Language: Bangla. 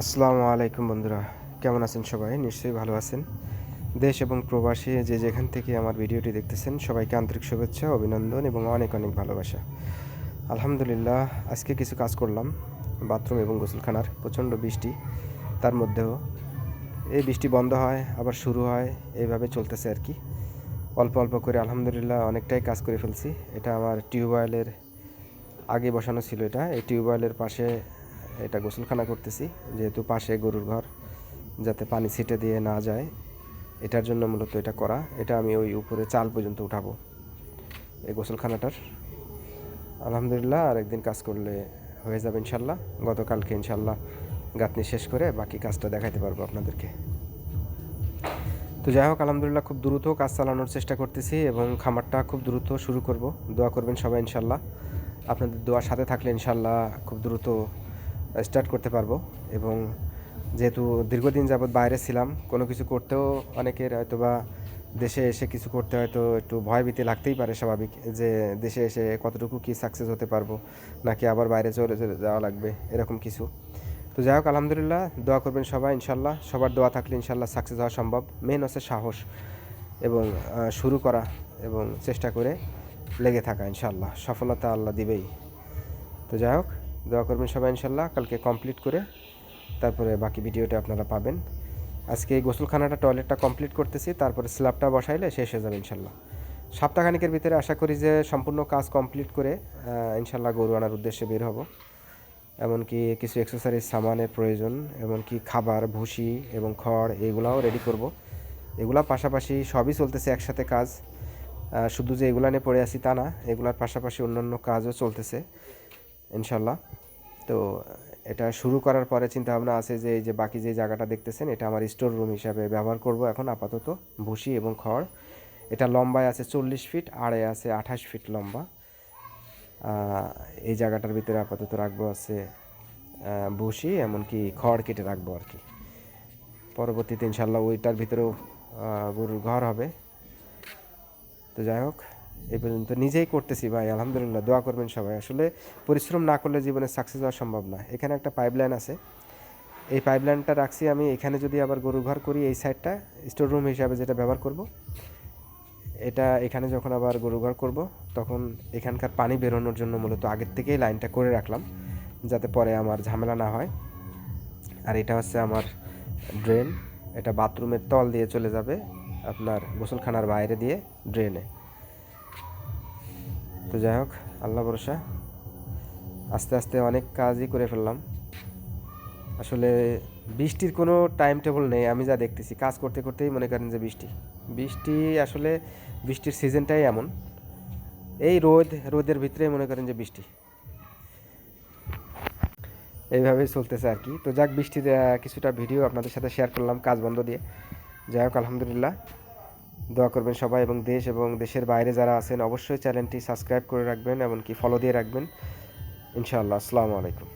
আসসালামু আলাইকুম বন্ধুরা। কেমন আছেন সবাই? নিশ্চয়ই ভালো আছেন। দেশ এবং প্রবাসী যে যেখান থেকে আমার ভিডিওটি দেখতেছেন, সবাইকে আন্তরিক শুভেচ্ছা, অভিনন্দন এবং অনেক অনেক ভালোবাসা। আলহামদুলিল্লাহ, আজকে কিছু কাজ করলাম। বাথরুম এবং গোসলখানার প্রচণ্ড বৃষ্টি। তার মধ্যেও এই বৃষ্টি বন্ধ হয়, আবার শুরু হয়, এইভাবে চলতেছে আর কি। অল্প অল্প করে আলহামদুলিল্লাহ অনেকটাই কাজ করে ফেলছি। এটা আমার টিউবওয়েলের আগে বসানো ছিল এটা। এই টিউবওয়েলের পাশে এটা গোসলখানা করতেছি, যেহেতু পাশে গরুর ঘর, যাতে পানি ছিটে দিয়ে না যায়। এটার জন্য মূলত এটা করা। এটা আমি ওই উপরে চাল পর্যন্ত উঠাবো, এই গোসলখানাটার। আলহামদুলিল্লাহ আর একদিন কাজ করলে হয়ে যাবে ইনশাল্লাহ। গতকালকে ইনশাল্লাহ গাঁথনি শেষ করে বাকি কাজটা দেখাতে পারব আপনাদেরকে। তো যাই হোক, আলহামদুলিল্লাহ খুব দ্রুত কাজ চালানোর চেষ্টা করতেছি এবং খামারটা খুব দ্রুত শুরু করব। দোয়া করবেন সবাই ইনশাল্লাহ। আপনাদের দোয়ার সাথে থাকলে ইনশাল্লাহ খুব দ্রুত স্টার্ট করতে পারব। এবং যেহেতু দীর্ঘদিন যাবৎ বাইরে ছিলাম, কোনো কিছু করতেও অনেকের হয়তো বা দেশে এসে কিছু করতে হয়তো একটু ভয়ভীতি লাগতেই পারে স্বাভাবিক যে দেশে এসে কতটুকু কি সাকসেস হতে পারব, নাকি আবার বাইরে চলে চলে যাওয়া লাগবে, এরকম কিছু। তো যাই হোক, আলহামদুলিল্লাহ, দোয়া করবেন সবাই ইনশাল্লাহ। সবার দোয়া থাকলে ইনশাল্লাহ সাকসেস হওয়া সম্ভব। মেন হচ্ছে সাহস এবং শুরু করা এবং চেষ্টা করে লেগে থাকা ইনশাল্লাহ। সফলতা আল্লাহ দিবেই। তো যাই হোক দোয়া করবেন সবাই ইনশাল্লাহ, কালকে কমপ্লিট করে তারপরে বাকি ভিডিওটা আপনারা পাবেন। আজকে এই গোসলখানাটা টয়লেটটা কমপ্লিট করতেছি, তারপরে স্ল্যাবটা বসাইলে শেষ হয়ে যাবে ইনশাল্লাহ। সপ্তাহখানিকের ভিতরে আশা করি যে সম্পূর্ণ কাজ কমপ্লিট করে ইনশাল্লাহ গরু আনার উদ্দেশ্যে বের হব। এমনকি কিছু এক্সারসাইজ সামানের প্রয়োজন, এমনকি খাবার, ভুসি এবং খড়, এগুলাও রেডি করব। এগুলা পাশাপাশি সবই চলতেছে একসাথে কাজ। শুধু যে এগুলা নিয়ে পড়ে আছি তা না, এগুলার পাশাপাশি অন্যান্য কাজও চলতেছে, ইনশাল্লাহ। তো এটা শুরু করার পরে চিন্তা ভাবনা আছে যে, এই যে বাকি যে জায়গাটা দেখতেছেন, এটা আমার স্টোর রুম হিসাবে ব্যবহার করব এখন আপাতত, ভুসি এবং খড়। এটা লম্বায় আছে চল্লিশ ফিট আড়ে আছে আঠাশ ফিট লম্বা। এই জায়গাটার ভিতরে আপাতত রাখব আছে ভুসি, এমনকি খড় কেটে রাখব আর কি। পরবর্তীতে ইনশাল্লাহ ওইটার ভিতরেও গরুর ঘর হবে। তো যাই হোক এই পর্যন্ত নিজেই করতেছি ভাই, আলহামদুলিল্লাহ, দোয়া করবেন সবাই। আসলে পরিশ্রম না করলে জীবনে সাকসেস হওয়া সম্ভব না। এখানে একটা পাইপলাইন আছে। এই পাইপলাইনটা রাখছি আমি। এখানে যদি আবার গরু ঘর করি, এই সাইডটা স্টোর রুম হিসাবে যেটা ব্যবহার করব, এটা এখানে যখন আবার গরু ঘর করব, তখন এখানকার পানি বেরোনোর জন্য মূলত আগের থেকেই লাইনটা করে রাখলাম, যাতে পরে আমার ঝামেলা না হয়। আর এটা হচ্ছে আমার ড্রেন এটা বাথরুমের তল দিয়ে চলে যাবে আপনার গোসলখানার বাইরে দিয়ে ড্রেনে তো যাই হোক আল্লাহ ভরসা। আস্তে আস্তে অনেক কাজই করে ফেললাম। আসলে বৃষ্টির কোনো টাইম টেবল নেই আমি যা দেখতেছি। কাজ করতে করতেই মনে করেন যে বৃষ্টি। বৃষ্টি আসলে বৃষ্টির সিজনটাই এমন। এই রোদ রোদের ভিতরেই মনে করেন যে বৃষ্টি। এইভাবেই চলতেছে আর কি। তো যাক বৃষ্টিতে আহ, কিছুটা ভিডিও আপনাদের সাথে শেয়ার করলাম কাজ বন্ধ দিয়ে। যাই হোক আলহামদুলিল্লাহ। দোয়া করবেন সবাই এবং দেশ এবং দেশের বাইরে যারা আছেন, অবশ্যই চ্যানেলটি সাবস্ক্রাইব করে রাখবেন, এমনকি ফলো দিয়ে রাখবেন। ইনশাআল্লাহ, আসসালামু আলাইকুম।